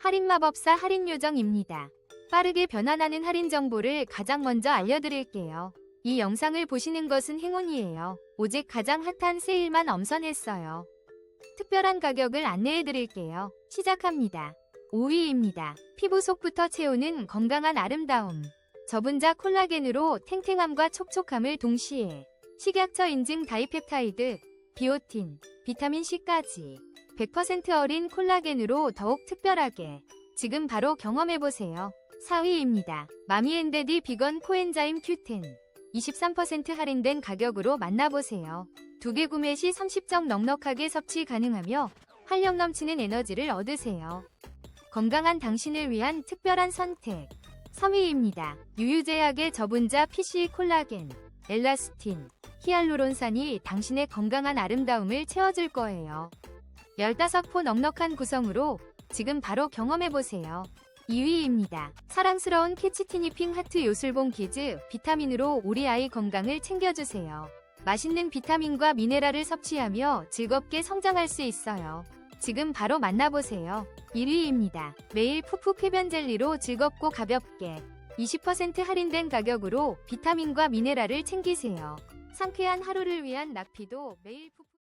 할인마법사 할인요정입니다. 빠르게 변환하는 할인 정보를 가장 먼저 알려드릴게요. 이 영상을 보시는 것은 행운이에요. 오직 가장 핫한 세일만 엄선했어요. 특별한 가격을 안내해드릴게요. 시작합니다. 5위입니다. 피부 속부터 채우는 건강한 아름다움. 저분자 콜라겐으로 탱탱함과 촉촉함을 동시에 식약처 인증 다이펩타이드, 비오틴, 비타민C까지 100% 어린 콜라겐으로 더욱 특별하게 지금 바로 경험해보세요. 4위입니다. 마미앤데디 비건 코엔자임 큐텐 23% 할인된 가격으로 만나보세요. 두 개 구매 시 30정 넉넉하게 섭취 가능하며 활력 넘치는 에너지를 얻으세요. 건강한 당신을 위한 특별한 선택. 3위입니다. 유유제약의 저분자 PC 콜라겐, 엘라스틴, 히알루론산이 당신의 건강한 아름다움을 채워줄 거예요. 15포 넉넉한 구성으로 지금 바로 경험해보세요. 2위입니다. 사랑스러운 캐치티니핑 하트 요술봉 키즈 비타민으로 우리 아이 건강을 챙겨주세요. 맛있는 비타민과 미네랄을 섭취하며 즐겁게 성장할 수 있어요. 지금 바로 만나보세요. 1위입니다. 매일 푸푸 쾌변 젤리로 즐겁고 가볍게 20% 할인된 가격으로 비타민과 미네랄을 챙기세요. 상쾌한 하루를 위한 낙피도 매일 푸푸